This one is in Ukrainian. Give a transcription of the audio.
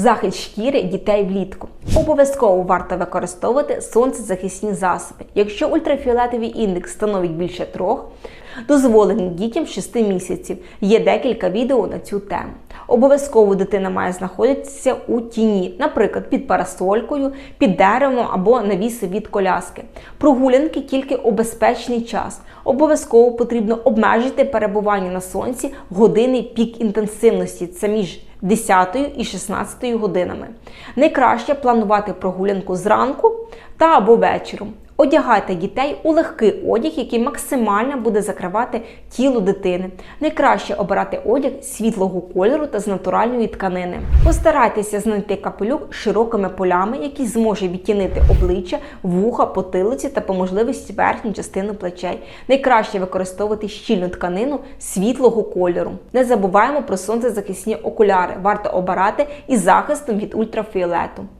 Захист шкіри дітей влітку. Обов'язково варто використовувати сонцезахисні засоби. Якщо ультрафіолетовий індекс становить більше трьох, дозволений дітям 6 місяців. Є декілька відео на цю тему. Обов'язково дитина має знаходитися у тіні, наприклад, під парасолькою, під деревом або навіси від коляски. Прогулянки тільки у безпечний час. Обов'язково потрібно обмежити перебування на сонці години пік інтенсивності. Це між 10 і 16 годинами. Найкраще планувати прогулянку зранку та або вечором. Одягайте дітей у легкий одяг, який максимально буде закривати тіло дитини. Найкраще обирати одяг світлого кольору та з натуральної тканини. Постарайтеся знайти капелюк широкими полями, який зможе відтінити обличчя, вуха, потилиці та по можливості верхню частину плечей. Найкраще використовувати щільну тканину світлого кольору. Не забуваємо про сонцезахисні окуляри. Варто обирати із захистом від ультрафіолету.